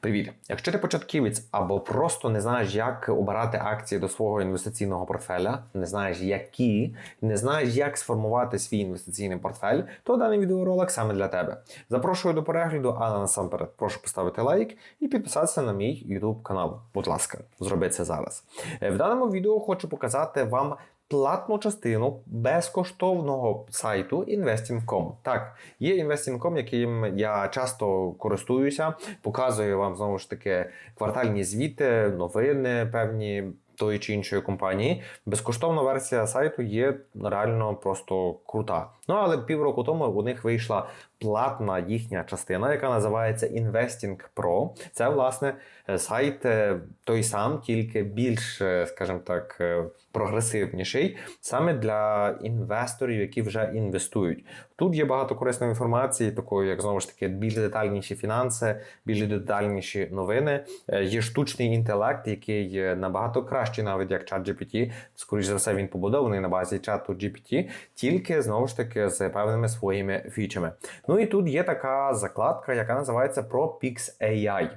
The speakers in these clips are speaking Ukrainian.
Привіт! Якщо ти початківець або просто не знаєш, як обирати акції до свого інвестиційного портфеля, не знаєш які, не знаєш, як сформувати свій інвестиційний портфель, то даний відеоролик саме для тебе. Запрошую до перегляду, але насамперед прошу поставити лайк і підписатися на мій YouTube канал. Будь ласка, зроби це зараз. Е, В даному відео хочу показати вам. Платну частину безкоштовного сайту Investing.com. Так, є Investing.com, яким я часто користуюся, показую вам знову ж таки квартальні звіти, новини певні. Тої чи іншої компанії безкоштовна версія сайту є реально просто крута. Ну але півроку тому у них вийшла платна їхня частина, яка називається Investing Pro. Це власне сайт е, той сам, тільки більш, е, скажімо так, е, прогресивніший саме для інвесторів, які вже інвестують. Тут є багато корисної інформації, такої як знову ж таки більш детальніші фінанси, більш детальніші новини. Е, Є штучний інтелект, який е, набагато кращий, навіть як чат GPT. Скоріше за все, він побудований на базі чату GPT, тільки знову ж таки з певними своїми фічами. Ну і тут є така закладка, яка називається ProPix AI.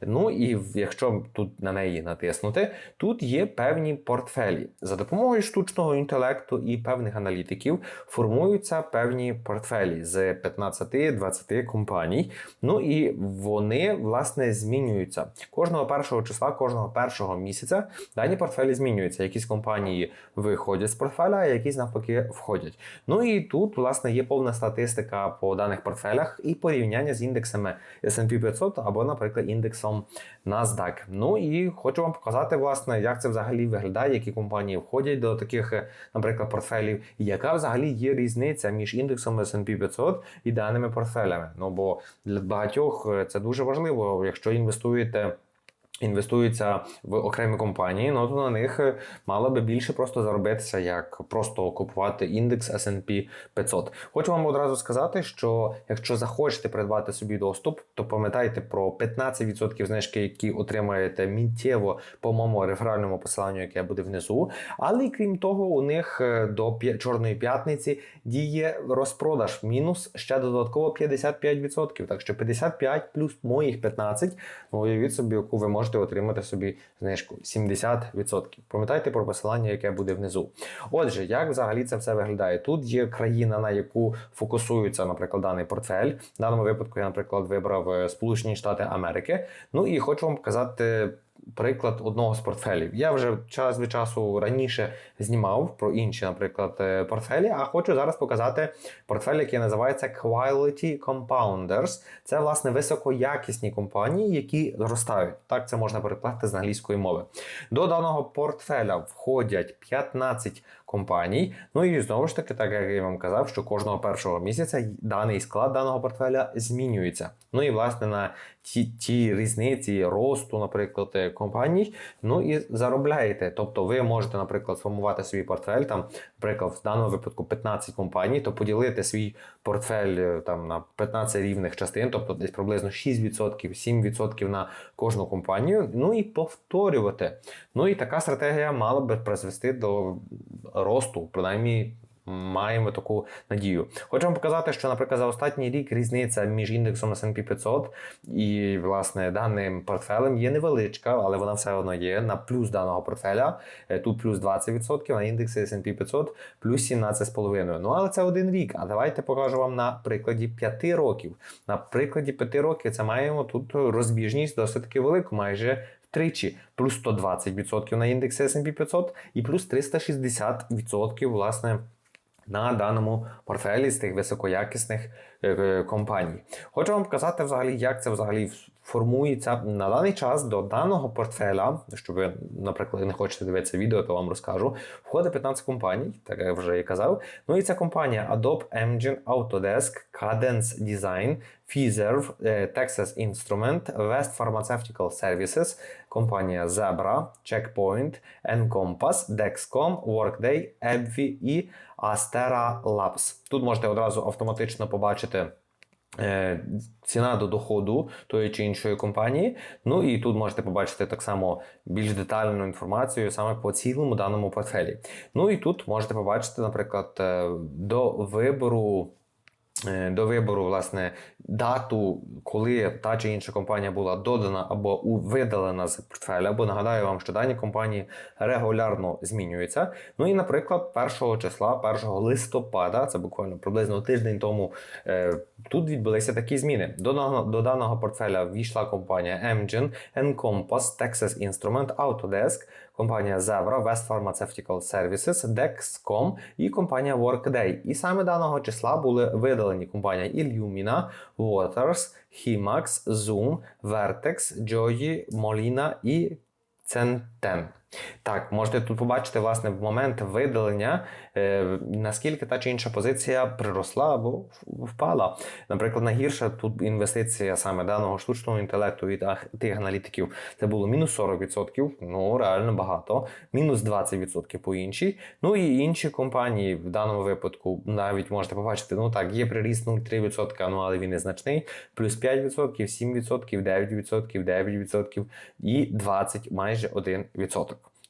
Ну і якщо тут на неї натиснути, тут є певні портфелі. За допомогою штучного інтелекту і певних аналітиків формуються певні портфелі з 15-20 компаній. Ну і вони власне змінюються кожного першого числа, кожного першого місяця. Дані портфелі змінюються. Якісь компанії виходять з портфеля, а якісь навпаки входять. Ну і тут, власне, є повна статистика по даних портфелях і порівняння з індексами S&P 500 або, наприклад, індексом NASDAQ. Ну і хочу вам показати, власне, як це взагалі виглядає, які компанії входять до таких, е, наприклад, портфелів, і яка взагалі є різниця між індексом S&P 500 і даними портфелями. Ну бо для багатьох е, це дуже важливо, якщо інвестуєте. Інвестуються в окремі компанії, ну то на них е, мало би більше просто заробитися, як просто купувати індекс S&P 500. Хочу вам одразу сказати, що якщо захочете придбати собі доступ, то пам'ятайте про 15% знижки, які отримаєте миттєво по моєму реферальному посиланню, яке буде внизу. Але крім того, у них е, до Чорної п'ятниці діє розпродаж мінус ще додатково 55%. Так що 55 плюс моїх 15, ну уявіть собі, яку ви можете отримати собі знижку 70%. Пам'ятайте про посилання, яке буде внизу. Отже, як взагалі це все виглядає? Тут є країна, на яку фокусується, наприклад, даний портфель. В даному випадку я, наприклад, вибрав е, Сполучені Штати Америки. Ну і хочу вам показати. Приклад одного з портфелів. Я вже час від часу раніше знімав про інші, наприклад, е, портфелі, а хочу зараз показати портфель, який називається Quality Compounders. Це, власне, високоякісні компанії, які зростають. Так це можна перекласти з англійської мови. До даного портфеля входять 15 компаній. Ну і знову ж таки, так як я вам казав, що кожного першого місяця даний склад даного портфеля змінюється. Ну і власне на ті, ті різниці росту, наприклад, е, компаній, ну і заробляєте. Тобто ви можете, наприклад, сформувати свій портфель, там, наприклад, в даному випадку 15 компаній, то поділити свій портфель е, там на 15 рівних частин, тобто десь приблизно 6%, 7% на кожну компанію, ну і повторювати. Ну і така стратегія мала би призвести до росту, принаймні. Маємо таку надію. Хочу вам показати, що, наприклад, за останній рік різниця між індексом S&P 500 і власне даним портфелем є невеличка, але вона все одно є на плюс даного портфеля. Е, Тут плюс 20%, на індексі S&P 500 плюс 17,5%. Ну але це один рік. А давайте покажу вам на прикладі 5 років. На прикладі 5 років це маємо тут розбіжність досить таки велику, майже втричі, плюс 120% на індексі S&P 500 і плюс 360% власне. На даному портфелі з тих високоякісних е, е, компаній. Хочу вам показати взагалі, як це взагалі формується на даний час до даного портфеля. Що ви, наприклад, не хочете дивитися відео, то вам розкажу. Входить 15 компаній, так як я вже і казав. Ну і ця компанія Adobe Engine, Autodesk, Cadence Design, Fiserv, е, Texas Instrument, West Pharmaceutical Services, компанія Zebra, Checkpoint, Encompass, Dexcom, Workday, AbbVie і Astera Labs. Тут можете одразу автоматично побачити. Е, Ціна до доходу тої чи іншої компанії. Ну і тут можете побачити так само більш детальну інформацію саме по цілому даному портфелі. Ну і тут можете побачити, наприклад, е, до вибору до вибору власне дату, коли та чи інша компанія була додана або видалена з портфеля. Бо нагадаю вам, що дані компанії регулярно змінюються. Ну і, наприклад, 1 числа, 1 листопада, це буквально приблизно тиждень тому, е, тут відбулися такі зміни. До до даного портфеля війшла компанія Amgen, Encompass, Texas Instrument, Autodesk, компанія Zevra, West Pharmaceutical Services, Dexcom і компанія Workday. І саме даного числа були видалені компанія Illumina, Waters, Himax, Zoom, Vertex, Joy, Molina і Centen. Так, можете тут побачити власне в момент видалення, е, наскільки та чи інша позиція приросла або впала. Наприклад, найгірша тут інвестиція саме даного штучного інтелекту від тих аналітиків це було мінус 40%, ну реально багато, мінус 20% по іншій. Ну і інші компанії в даному випадку навіть можете побачити, ну так, є приріст 0,3%, ну але він незначний, плюс 5%, 7%, 9%, 9% і 20, майже 1%.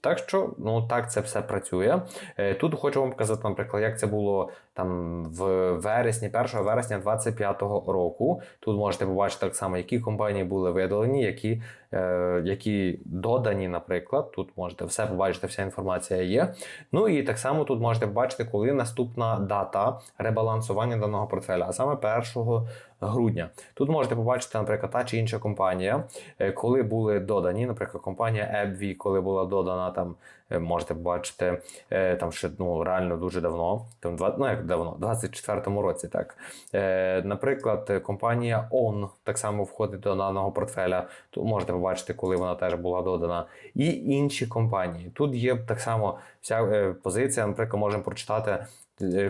Так що, ну так це все працює. Е, Тут хочу вам показати, наприклад, як це було там в вересні, 1 вересня 2025 року. Тут можете побачити так само, які компанії були видалені, які, е, які додані, наприклад. Тут можете все побачити, вся інформація є. Ну і так само тут можете побачити, коли наступна дата ребалансування даного портфеля, а саме 1 грудня. Тут можете побачити, наприклад, та чи інша компанія, е, коли були додані, наприклад, компанія AbbVie, коли була додана там, е, можете побачити е, там ще ну, реально дуже давно, там два, ну як давно, в 24-му році, так. Наприклад, компанія ON так само входить до даного портфеля. Тут можете побачити, коли вона теж була додана. І інші компанії. Тут є так само вся позиція. Наприклад, можемо прочитати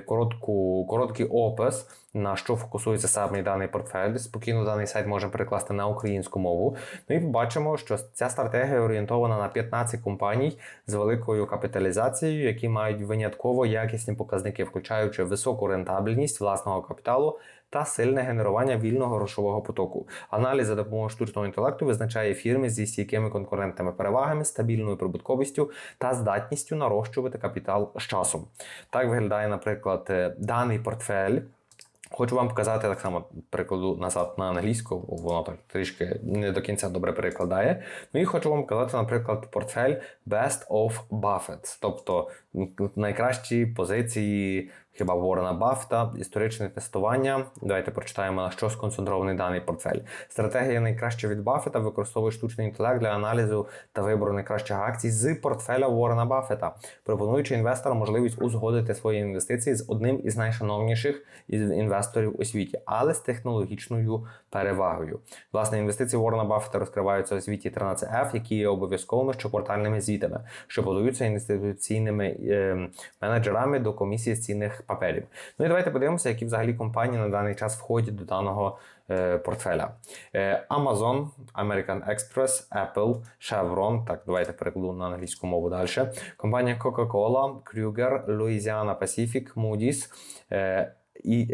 коротку, короткий опис, на що фокусується саме даний портфель. Спокійно даний сайт можемо перекласти на українську мову. Ну і побачимо, що ця стратегія орієнтована на 15 компаній з великою капіталізацією, які мають винятково якісні показники, включаючи високу рентабельність власного капіталу. Та сильне генерування вільного грошового потоку. Аналіз за допомогою штучного інтелекту визначає фірми зі стійкими конкурентними перевагами, стабільною прибутковістю та здатністю нарощувати капітал з часом. Так виглядає, наприклад, е, даний портфель. Хочу вам показати так само прикладу назад на англійську, воно так трішки не до кінця добре перекладає. Ну і хочу вам показати, наприклад, портфель Best of Buffett, тобто найкращі позиції хіба Ворена Бафта, історичне тестування. Давайте прочитаємо на що сконцентрований даний портфель. Стратегія найкраща від Баффета використовує штучний інтелект для аналізу та вибору найкращих акцій з портфеля Ворена Баффета, пропонуючи інвесторам можливість узгодити свої інвестиції з одним із найшановніших інвесторів у світі, але з технологічною перевагою. Власне, інвестиції Ворена Баффета розкриваються у звіті 13F, які є обов'язковими щоквартальними звітами, що подаються інституційними е, менеджерами до комісії з цінних паперів. Ну і давайте подивимося, які взагалі компанії на даний час входять до даного е, портфеля. Е, Amazon, American Express, Apple, Chevron. Так, давайте перекладу на англійську мову далі. Компанія Coca-Cola, Kruger, Louisiana Pacific, Moody's. Е, і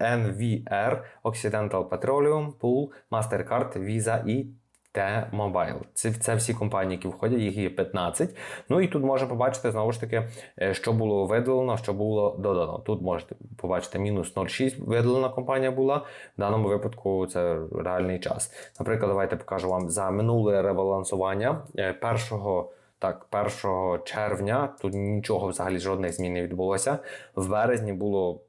NVR, Occidental Petroleum, Pool, Mastercard, Visa і T-Mobile. Це, це всі компанії, які входять, їх є 15. Ну і тут можна побачити знову ж таки, е, що було видалено, що було додано. Тут можете побачити мінус 0,6 видалена компанія була. В даному випадку це реальний час. Наприклад, давайте покажу вам за минуле ребалансування е, першого. Так, 1 червня тут нічого взагалі жодних змін не відбулося. В березні було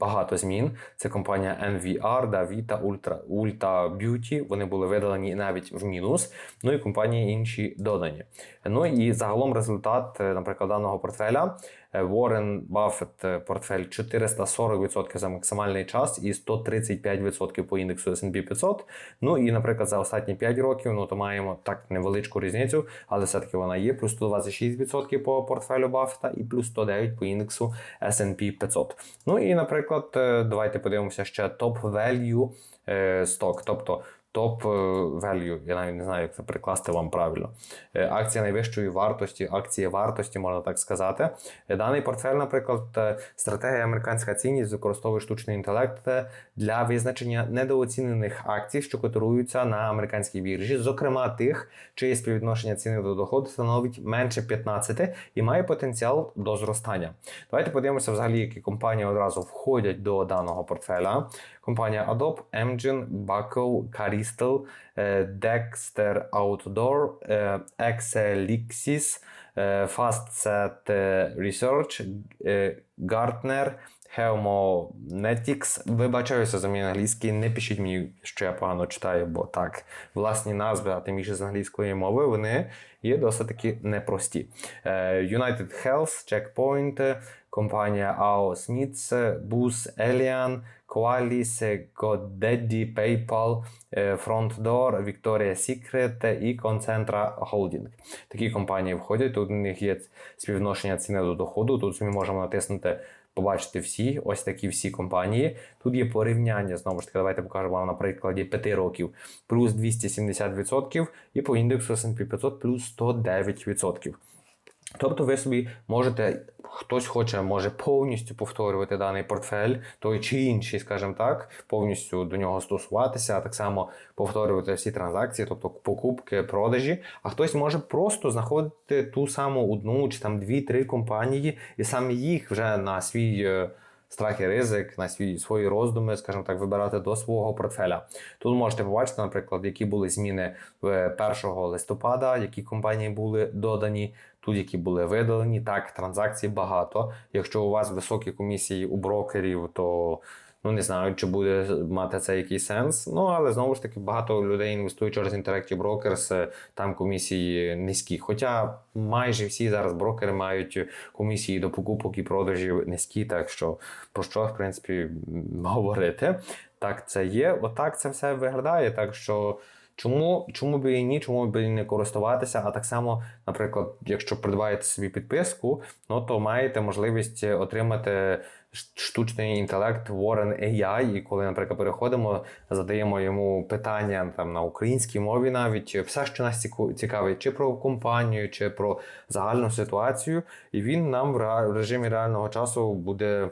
багато змін. Це компанія NVR, Davita, Ultra, Ulta Beauty. Вони були видалені навіть в мінус. Ну і компанії інші додані. Ну і загалом результат, е, наприклад, даного портфеля. Е, Warren Buffett е, портфель 440% за максимальний час і 135% по індексу S&P 500. Ну і, наприклад, за останні 5 років, ну то маємо так невеличку різницю, але все-таки вона є. Плюс 126% по портфелю Баффета і плюс 109% по індексу S&P 500. Ну і, наприклад, е, давайте подивимося ще топ value е, сток. Тобто топ е, value, я навіть не знаю, як це перекласти вам правильно. Е, Акція найвищої вартості, акції вартості, можна так сказати. Е, Даний портфель, наприклад, стратегія американська цінність використовує штучний інтелект для визначення недооцінених акцій, що котируються на американській біржі, зокрема тих, чиє співвідношення ціни до доходу становить менше 15 і має потенціал до зростання. Давайте подивимося взагалі, які компанії одразу входять до даного портфеля. Компанія Adobe, Amgen, Buckle, Caristel, е, Dexter Outdoor, е, Exelixis, е, Fastset Research, Gartner, Hemonetics. Вибачаюся за мій англійський, не пишіть мені, що я погано читаю, бо так, власні назви, а тим більше з англійської мови, вони є досить таки непрості. United Health, Checkpoint, компанія AO Smiths, Booz Allen, Qualis, GoDaddy, PayPal, е, Frontdoor, Victoria's Secret і Concentra Holding. Такі компанії входять. Тут у них є співвідношення ціни до доходу. Тут ми можемо натиснути. Побачити всі, ось такі всі компанії. Тут є порівняння, знову ж таки, давайте покажемо вам на прикладі 5 років, плюс 270%, і по індексу S&P 500 плюс 109%. Тобто ви собі можете, хтось хоче, може повністю повторювати даний портфель, той чи інший, скажімо так, повністю до нього стосуватися, а так само повторювати всі транзакції, тобто покупки, продажі. А хтось може просто знаходити ту саму одну чи там дві-три компанії, і саме їх вже на свій. Е, Страх і ризик на свої свої роздуми, скажімо так, вибирати до свого портфеля. Тут можете побачити, наприклад, які були зміни в 1 листопада, які компанії були додані, тут які були видалені. Так, транзакцій багато. Якщо у вас високі комісії у брокерів, то ну не знаю, чи буде мати це якийсь сенс. Ну але знову ж таки багато людей інвестують через Interactive Brokers, е, там комісії низькі. Хоча майже всі зараз брокери мають комісії до покупок і продажів низькі, так що про що в принципі говорити. Так, це є. Отак це все виглядає. Так що. Чому, чому би і ні, чому би і не користуватися? А так само, наприклад, якщо придбаєте собі підписку, ну то маєте можливість отримати штучний інтелект Warren AI, і коли, наприклад, переходимо, задаємо йому питання там на українській мові, навіть все, що нас цікавить, чи про компанію, чи про загальну ситуацію, і він нам в режимі реального часу буде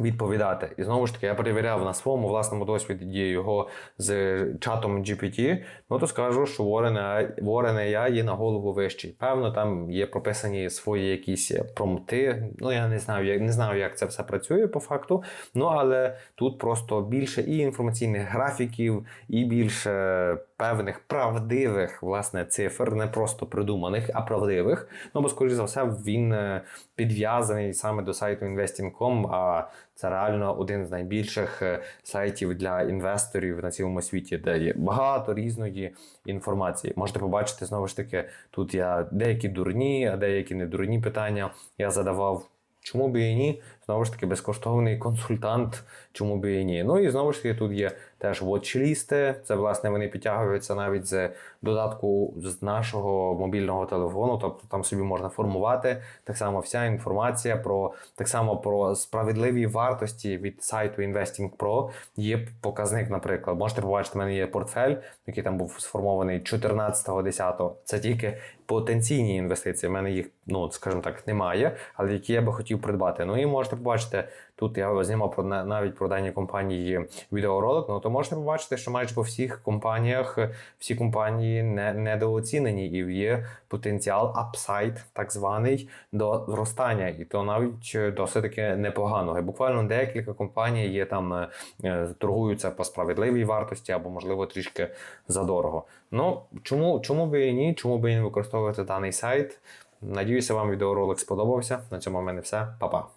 відповідати. І знову ж таки, я перевіряв на своєму власному досвіді його з чатом GPT, ну то скажу, що Warren Warren є на голову вищий. Певно, там є прописані свої якісь промпти. Ну я не знаю, як не знаю, як це все працює по факту. Ну але тут просто більше і інформаційних графіків, і більше певних правдивих власне цифр, не просто придуманих, а правдивих. Ну бо, скоріш за все, він е, підв'язаний саме до сайту investing.com, а це реально один з найбільших е, сайтів для інвесторів на цілому світі, де є багато різної інформації. Можете побачити знову ж таки, тут я деякі дурні, а деякі не дурні питання я задавав. Чому би і ні? Знову ж таки, безкоштовний консультант, чому б і ні. Ну і знову ж таки, тут є теж watch-лісти. Це власне вони підтягуються навіть з додатку з нашого мобільного телефону. Тобто там собі можна формувати так само вся інформація про так само про справедливі вартості від сайту Investing. Є показник, наприклад, можете побачити, в мене є портфель, який там був сформований 14.10. Це тільки потенційні інвестиції. В мене їх, ну скажімо так, немає, але які я би хотів придбати. Ну і можете побачити. Тут я знімав про навіть про дані компанії відеоролик. Ну то можете побачити, що майже по всіх компаніях всі компанії не недооцінені і є потенціал апсайд, так званий, до зростання, і то навіть е, досить таки непоганого. І буквально декілька компаній є там, е, е, торгуються по справедливій вартості або можливо трішки задорого. Ну чому, чому би і ні? Чому би і не використовувати даний сайт? Надіюся, вам відеоролик сподобався. На цьому в мене все. Па-па.